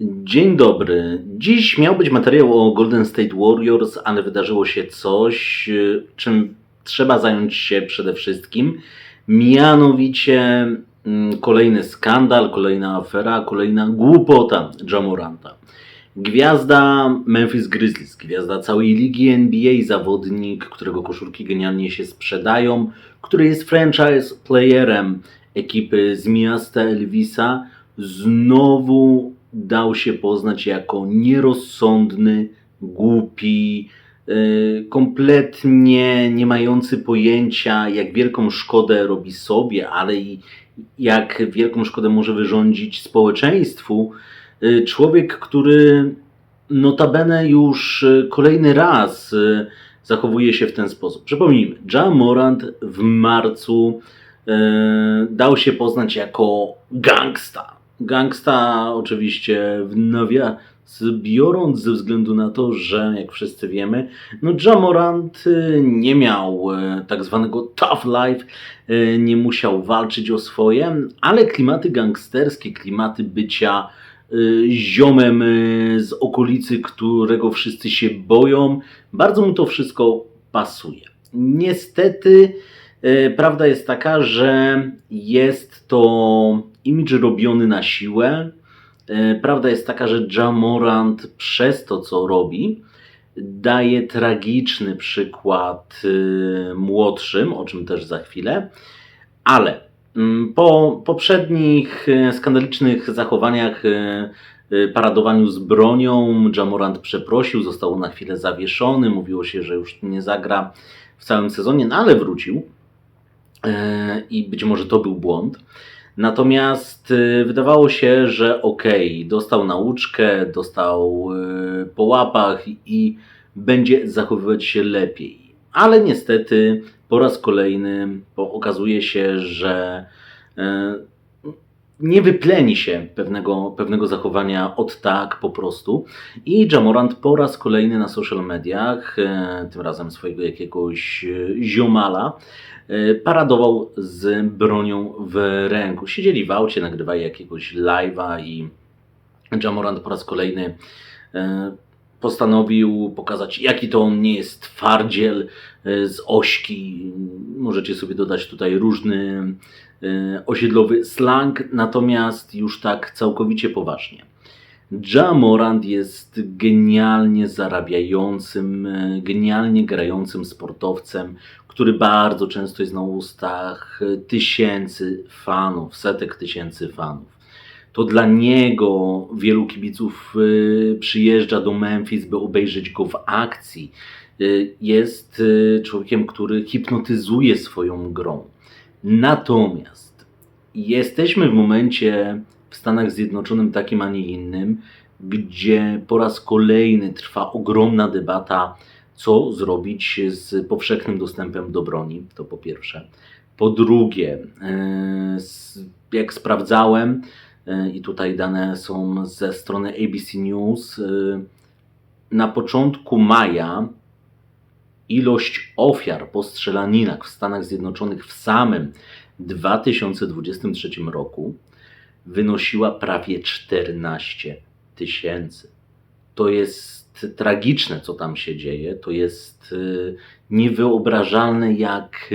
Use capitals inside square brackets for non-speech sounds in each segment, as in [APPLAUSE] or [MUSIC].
Dzień dobry. Dziś miał być materiał o Golden State Warriors, ale wydarzyło się coś, y, czym trzeba zająć się przede wszystkim. Mianowicie mm, kolejny skandal, kolejna afera, kolejna głupota Jamoranta. Gwiazda Memphis Grizzlies, gwiazda całej ligi NBA, zawodnik, którego koszulki genialnie się sprzedają, który jest franchise playerem ekipy z miasta Elvisa, znowu dał się poznać jako nierozsądny, głupi, yy, kompletnie nie mający pojęcia, jak wielką szkodę robi sobie, ale i jak wielką szkodę może wyrządzić społeczeństwu. Yy, Człowiek, który notabene już kolejny raz yy, zachowuje się w ten sposób. Przypomnijmy, Ja Morant w marcu dał się poznać jako gangsta. Gangsta oczywiście w nawias biorąc ze względu na to, że jak wszyscy wiemy, no Jamorant y, nie miał y, tak zwanego tough life, y, nie musiał walczyć o swoje, ale klimaty gangsterskie, klimaty bycia ziomem z okolicy, którego wszyscy się boją, bardzo mu to wszystko pasuje. Niestety prawda jest taka, że jest to imidż robiony na siłę. E, Prawda jest taka, że Jamorant przez to, co robi, daje tragiczny przykład y, młodszym, o czym też za chwilę, ale mm, po poprzednich e, skandalicznych zachowaniach, e, e, paradowaniu z bronią, Jamorant przeprosił, został na chwilę zawieszony, mówiło się, że już nie zagra w całym sezonie, no ale wrócił E, i być może to był błąd. Natomiast y, wydawało się, że okej, dostał nauczkę, dostał y, po łapach i, będzie zachowywać się lepiej. Ale niestety po raz kolejny okazuje się, że y, nie wypleni się pewnego, pewnego zachowania od tak po prostu. I Jamorant po raz kolejny na social mediach, e, tym razem swojego jakiegoś e, ziomala, e, paradował z bronią w ręku. Siedzieli w aucie, nagrywali jakiegoś live'a i Jamorant po raz kolejny postanowił pokazać, jaki to on nie jest twardziel e, z ośki. Możecie sobie dodać tutaj różny e, osiedlowy slang, natomiast już tak całkowicie poważnie. Ja Morant jest genialnie zarabiającym, e, genialnie grającym sportowcem, który bardzo często jest na ustach tysięcy fanów, setek tysięcy fanów to dla niego wielu kibiców y, przyjeżdża do Memphis, by obejrzeć go w akcji. Y, Jest y, człowiekiem, który hipnotyzuje swoją grą. Natomiast jesteśmy w momencie w Stanach Zjednoczonych takim, a nie innym, gdzie po raz kolejny trwa ogromna debata, co zrobić z powszechnym dostępem do broni. To po pierwsze. Po drugie, jak sprawdzałem, i tutaj dane są ze strony ABC News, e, na początku maja ilość ofiar po strzelaninach w Stanach Zjednoczonych w samym 2023 roku wynosiła prawie 14 tysięcy. To jest tragiczne, co tam się dzieje. To jest y, niewyobrażalne, jak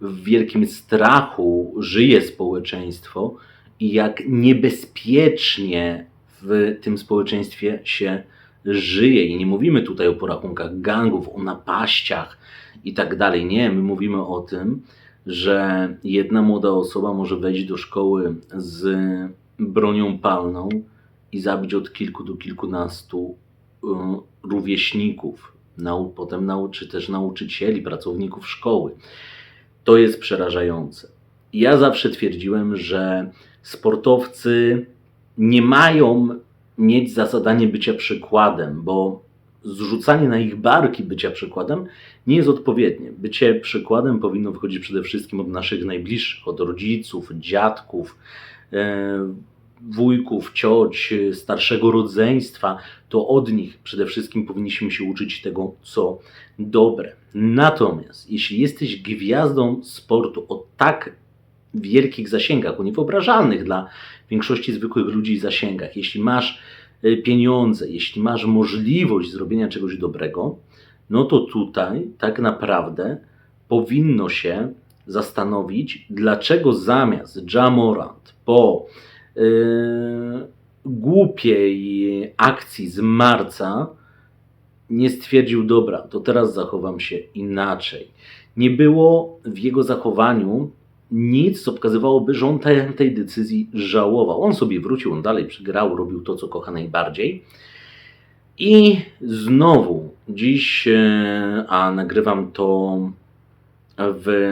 w wielkim strachu żyje społeczeństwo jak niebezpiecznie w tym społeczeństwie się żyje. I nie mówimy tutaj o porachunkach gangów, o napaściach i tak dalej. Nie, my mówimy o tym, że jedna młoda osoba może wejść do szkoły z bronią palną i zabić od kilku do kilkunastu y, rówieśników, nau, potem nauczy też nauczycieli, pracowników szkoły. To jest przerażające. Ja zawsze twierdziłem, że sportowcy nie mają mieć za zadanie bycia przykładem, bo zrzucanie na ich barki bycia przykładem nie jest odpowiednie. Bycie przykładem powinno wychodzić przede wszystkim od naszych najbliższych, od rodziców, dziadków, e, wujków, cioć, starszego rodzeństwa. To od nich przede wszystkim powinniśmy się uczyć tego, co dobre. Natomiast jeśli jesteś gwiazdą sportu o tak wielkich zasięgach, o niewyobrażalnych dla większości zwykłych ludzi zasięgach. Jeśli masz y, pieniądze, jeśli masz możliwość zrobienia czegoś dobrego, no to tutaj tak naprawdę powinno się zastanowić, dlaczego zamiast Jamorant po yy, głupiej akcji z marca nie stwierdził, dobra, to teraz zachowam się inaczej. Nie było w jego zachowaniu nic, co pokazywałoby, że on tej, tej decyzji żałował. On sobie wrócił, on dalej przygrał, robił to, co kocha najbardziej. I znowu dziś, e, a nagrywam to w,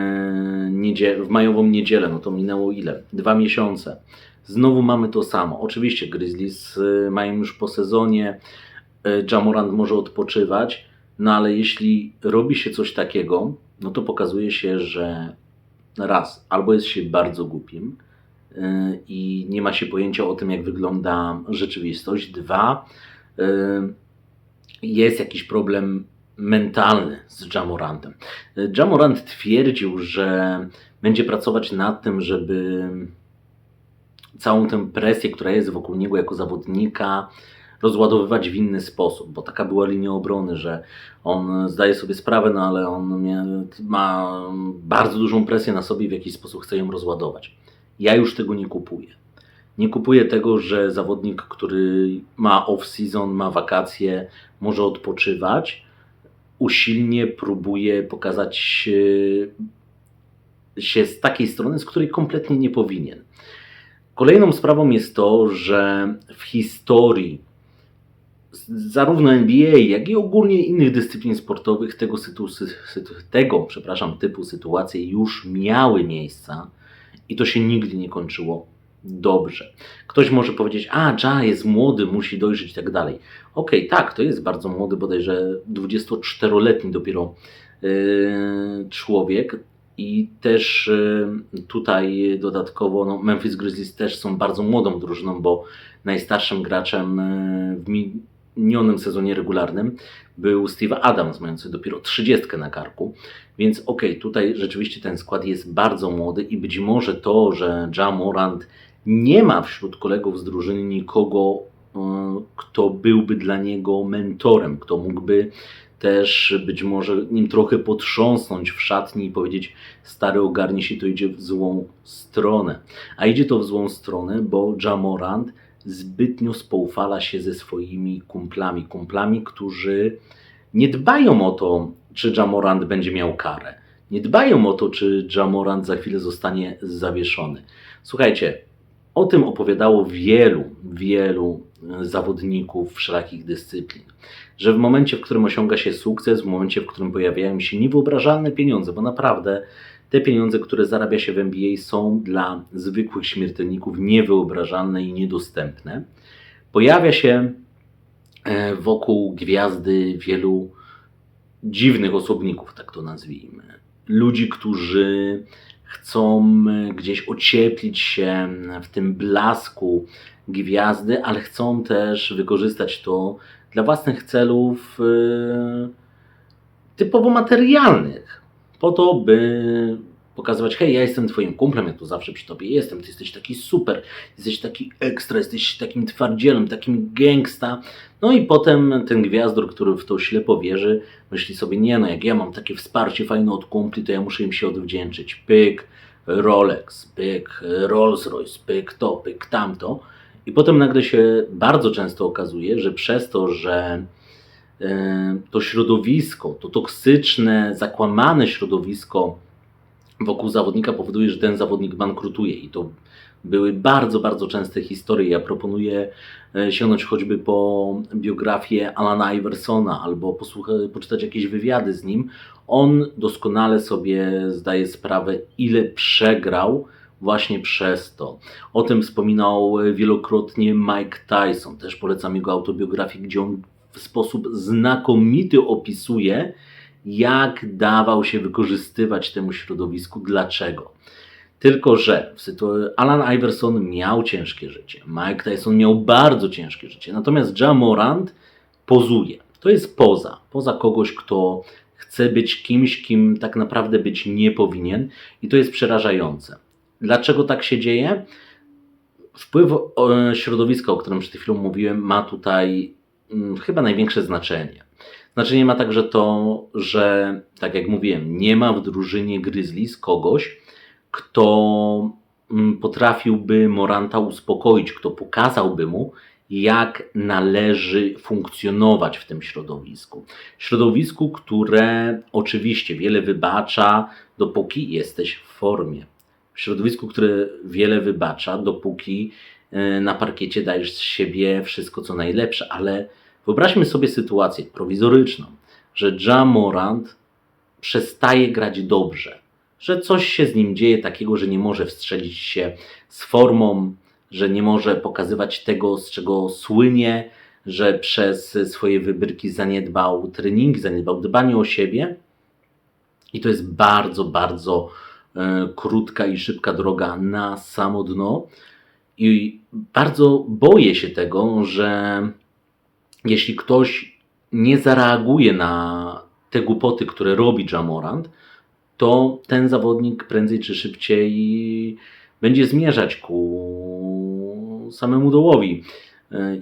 niedziel, w majową niedzielę, no to minęło ile? Dwa miesiące. Znowu mamy to samo. Oczywiście Grizzlies e, mają już po sezonie, e, Jamorant może odpoczywać, no ale jeśli robi się coś takiego, no to pokazuje się, że raz, albo jest się bardzo głupim yy, i nie ma się pojęcia o tym, jak wygląda rzeczywistość. Dwa, yy, jest jakiś problem mentalny z Jamorantem. Jamorant twierdził, że będzie pracować nad tym, żeby całą tę presję, która jest wokół niego jako zawodnika, rozładowywać w inny sposób, bo taka była linia obrony, że on zdaje sobie sprawę, no ale on ma bardzo dużą presję na sobie i w jakiś sposób chce ją rozładować. Ja już tego nie kupuję. Nie kupuję tego, że zawodnik, który ma off-season, ma wakacje, może odpoczywać, usilnie próbuje pokazać się, się z takiej strony, z której kompletnie nie powinien. Kolejną sprawą jest to, że w historii zarówno NBA, jak i ogólnie innych dyscyplin sportowych tego, sytu, tego przepraszam, typu sytuacje już miały miejsca i to się nigdy nie kończyło dobrze. Ktoś może powiedzieć, a Ja jest młody, musi dojrzeć i tak dalej. Okej, okay, tak, to jest bardzo młody, bodajże 24-letni dopiero yy, człowiek. I też yy, tutaj dodatkowo no, Memphis Grizzlies też są bardzo młodą drużyną, bo najstarszym graczem yy, w minionym sezonie regularnym był Steve Adams, mający dopiero 30 na karku. Więc okej, okay, tutaj rzeczywiście ten skład jest bardzo młody i być może to, że Ja Morant nie ma wśród kolegów z drużyny nikogo, e, kto byłby dla niego mentorem, kto mógłby też być może nim trochę potrząsnąć w szatni i powiedzieć: Stary, ogarnie się, to idzie w złą stronę. A idzie to w złą stronę, bo Jamorant zbytnio spoufala się ze swoimi kumplami. Kumplami, którzy nie dbają o to, czy Jamorant będzie miał karę. Nie dbają o to, czy Jamorant za chwilę zostanie zawieszony. Słuchajcie, o tym opowiadało wielu, wielu e, zawodników wszelakich dyscyplin. Że w momencie, w którym osiąga się sukces, w momencie, w którym pojawiają się niewyobrażalne pieniądze, bo naprawdę te pieniądze, które zarabia się w NBA, są dla zwykłych śmiertelników niewyobrażalne i niedostępne. Pojawia się e, wokół gwiazdy wielu dziwnych osobników, tak to nazwijmy. Ludzi, którzy chcą e, gdzieś ocieplić się w tym blasku gwiazdy, ale chcą też wykorzystać to dla własnych celów e, typowo materialnych, po to, by pokazywać, hej, ja jestem twoim kumplem, ja tu zawsze przy tobie jestem, ty jesteś taki super, jesteś taki ekstra, jesteś takim twardzielem, takim gangsta. No i potem ten gwiazdor, który w to ślepo wierzy, myśli sobie, nie no, jak ja mam takie wsparcie fajne od kumpli, to ja muszę im się odwdzięczyć. Pyk, Rolex, pyk, Rolls Royce, pyk to, pyk tamto. I potem nagle się bardzo często okazuje, że przez to, że to środowisko, to toksyczne, zakłamane środowisko wokół zawodnika powoduje, że ten zawodnik bankrutuje i to były bardzo, bardzo częste historie. Ja proponuję e, sięgnąć choćby po biografię Alana Iversona albo posłuchać, poczytać jakieś wywiady z nim. On doskonale sobie zdaje sprawę, ile przegrał właśnie przez to. O tym wspominał wielokrotnie Mike Tyson. Też polecam jego autobiografię, gdzie on w sposób znakomity opisuje, jak dawał się wykorzystywać temu środowisku, dlaczego. Tylko, że Alan Iverson miał ciężkie życie, Mike Tyson miał bardzo ciężkie życie, natomiast Ja Morant pozuje. To jest poza, poza kogoś, kto chce być kimś, kim tak naprawdę być nie powinien i to jest przerażające. dlaczego tak się dzieje? Wpływ o, środowiska, o którym przed chwilą mówiłem, ma tutaj chyba największe znaczenie. Znaczenie ma także to, że, tak jak mówiłem, nie ma w drużynie Grizzlies kogoś, kto mm, potrafiłby Moranta uspokoić, kto pokazałby mu, jak należy funkcjonować w tym środowisku. Środowisku, które oczywiście wiele wybacza, dopóki jesteś w formie. Środowisku, które wiele wybacza, dopóki na parkiecie dajesz z siebie wszystko co najlepsze, ale wyobraźmy sobie sytuację prowizoryczną, że Ja Morant przestaje grać dobrze, że coś się z nim dzieje takiego, że nie może wstrzelić się z formą, że nie może pokazywać tego, z czego słynie, że przez swoje wybryki zaniedbał treningi, zaniedbał dbanie o siebie. I to jest bardzo, bardzo e, krótka i szybka droga na samo dno. I bardzo boję się tego, że jeśli ktoś nie zareaguje na te głupoty, które robi Jamorant, to ten zawodnik prędzej czy szybciej będzie zmierzać ku samemu dołowi.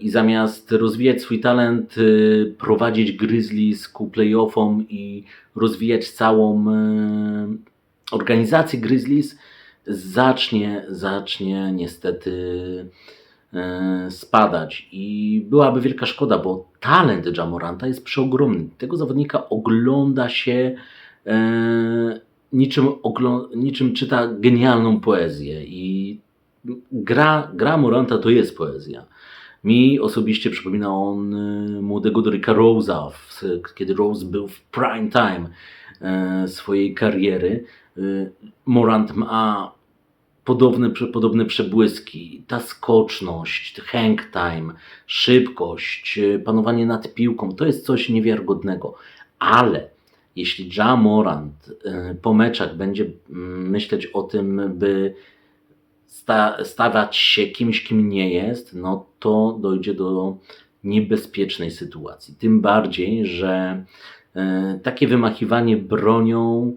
I zamiast rozwijać swój talent, y, prowadzić Grizzlies ku playoffom i rozwijać całą y, organizację Grizzlies, zacznie, zacznie niestety y, spadać. I byłaby wielka szkoda, bo talent Jamoranta jest przeogromny. Tego zawodnika ogląda się niczym, niczym czyta genialną poezję i gra, gra Moranta to jest poezja. Mi osobiście przypomina on y, młodego Dorika Rose'a, kiedy Rose był w prime time e, swojej kariery. Y, Morant ma podobne, podobne przebłyski, ta skoczność, hang time, szybkość, y, panowanie nad piłką, to jest coś niewiarygodnego. Ale jeśli Ja Morant y, po meczach będzie mm, myśleć o tym, by sta stawać się kimś, kim nie jest, no to dojdzie do niebezpiecznej sytuacji. Tym bardziej, że takie wymachiwanie bronią,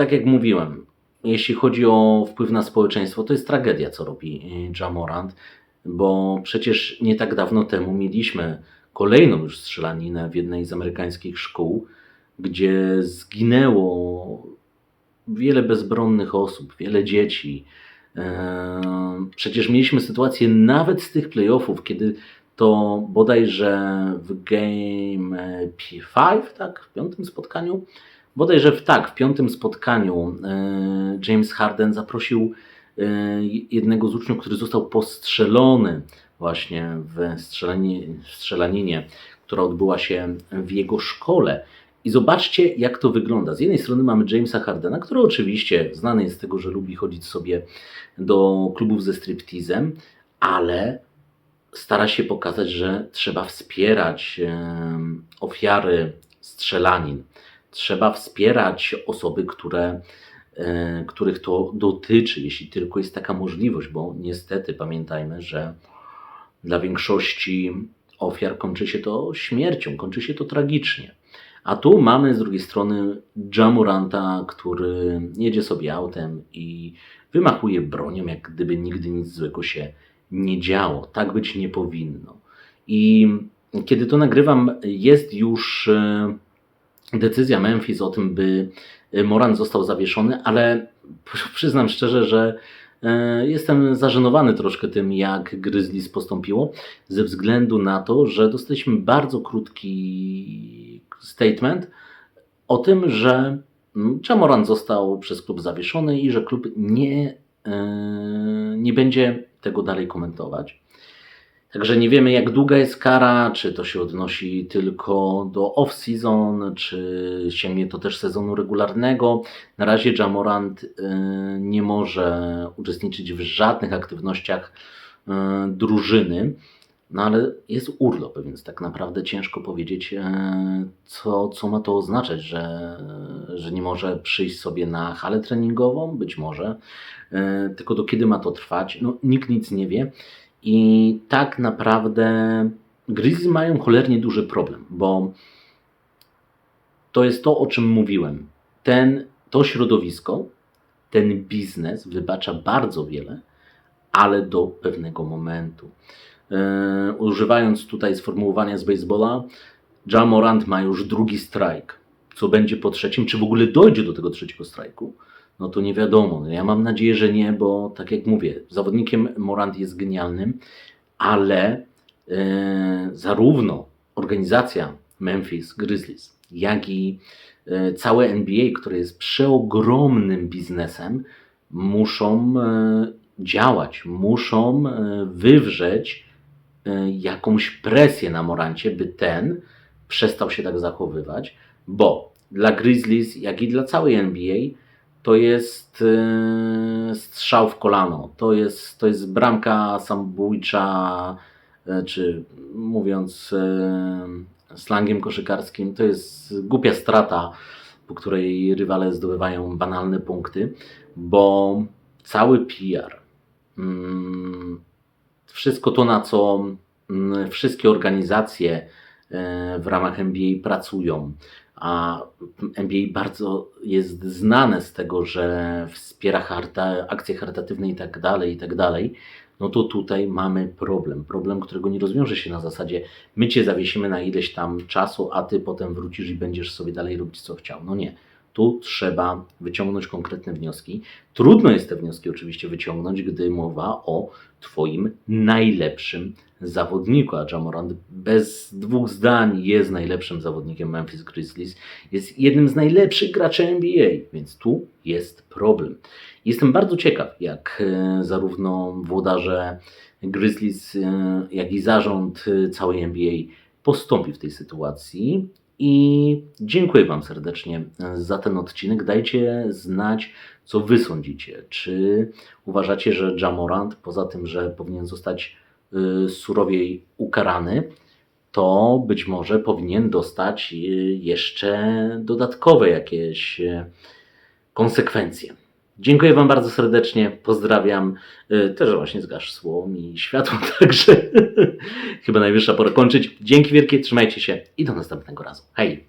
tak jak mówiłem, jeśli chodzi o wpływ na społeczeństwo, to jest tragedia, co robi Jamorant, bo przecież nie tak dawno temu mieliśmy kolejną już strzelaninę w jednej z amerykańskich szkół, gdzie zginęło wiele bezbronnych osób, wiele dzieci. Przecież mieliśmy sytuację nawet z tych playoffów, kiedy to bodajże w Game 5, tak, w piątym spotkaniu, bodajże w, tak, w piątym spotkaniu e, James Harden zaprosił e, jednego z uczniów, który został postrzelony właśnie w strzelaninie, która odbyła się w jego szkole. I zobaczcie, jak to wygląda. Z jednej strony mamy Jamesa Hardena, który oczywiście znany jest z tego, że lubi chodzić sobie do klubów ze striptizem, ale stara się pokazać, że trzeba wspierać ofiary strzelanin. Trzeba wspierać osoby, które, e, których to dotyczy, jeśli tylko jest taka możliwość, bo niestety pamiętajmy, że dla większości ofiar kończy się to śmiercią, kończy się to tragicznie. A tu mamy z drugiej strony Jamuranta, który jedzie sobie autem i wymachuje bronią, jak gdyby nigdy nic złego się nie działo. Tak być nie powinno. I kiedy to nagrywam, jest już e, decyzja Memphis o tym, by Morant został zawieszony, ale przyznam szczerze, że e, jestem zażenowany troszkę tym, jak Grizzlies postąpiło, ze względu na to, że dostaliśmy bardzo krótki statement o tym, że Chamoran mm, został przez klub zawieszony i że klub nie, e, nie będzie tego dalej komentować. Także nie wiemy, jak długa jest kara, czy to się odnosi tylko do off-season, czy sięgnie to też sezonu regularnego. Na razie Jamorant e, nie może uczestniczyć w żadnych aktywnościach e, drużyny. No ale jest urlop, więc tak naprawdę ciężko powiedzieć, e, co, co ma to oznaczać, że, że nie może przyjść sobie na halę treningową, być może, tylko do kiedy ma to trwać, no nikt nic nie wie. I tak naprawdę Grizzlies mają cholernie duży problem, bo to jest to, o czym mówiłem. Ten, to środowisko ten biznes wybacza bardzo wiele, ale do pewnego momentu. E, używając tutaj sformułowania z baseballa, Jamorant ma już drugi strajk. Co będzie po trzecim? Czy w ogóle dojdzie do tego trzeciego strajku? No to nie wiadomo. No Ja mam nadzieję, że nie, bo tak jak mówię, zawodnikiem Morant jest genialnym, ale e, zarówno organizacja Memphis Grizzlies, jak i e, całe NBA, które jest przeogromnym biznesem, muszą e, działać, muszą wywrzeć jakąś presję na Morancie, by ten przestał się tak zachowywać, bo dla Grizzlies, jak i dla całej NBA, to jest e, strzał w kolano, to jest, to jest bramka samobójcza, e, czy mówiąc e, slangiem koszykarskim, to jest głupia strata, po której rywale zdobywają banalne punkty, bo cały PR, mm, wszystko to, na co mm, wszystkie organizacje w ramach NBA pracują, a NBA bardzo jest znane z tego, że wspiera charta, akcje charytatywne i tak dalej, i tak dalej, no to tutaj mamy problem. Problem, którego nie rozwiąże się na zasadzie my cię zawiesimy na ileś tam czasu, a ty potem wrócisz i będziesz sobie dalej robić co chciał. No nie. Tu trzeba wyciągnąć konkretne wnioski. Trudno jest te wnioski oczywiście wyciągnąć, gdy mowa o Twoim najlepszym zawodniku. A Jamorant bez dwóch zdań jest najlepszym zawodnikiem Memphis Grizzlies. Jest jednym z najlepszych graczy NBA, więc tu jest problem. Jestem bardzo ciekaw, jak e, zarówno włodarze Grizzlies, e, jak i zarząd e, całej NBA postąpi w tej sytuacji. I dziękuję Wam serdecznie za ten odcinek. Dajcie znać, co Wy sądzicie. Czy uważacie, że Jamorant, poza tym, że powinien zostać y, surowiej ukarany, to być może powinien dostać y, jeszcze dodatkowe jakieś y, konsekwencje. Dziękuję Wam bardzo serdecznie, pozdrawiam. Y, Też właśnie zgasło mi światło, [LAUGHS] także chyba najwyższa pora kończyć. Dzięki wielkie, trzymajcie się i do następnego razu. Hej!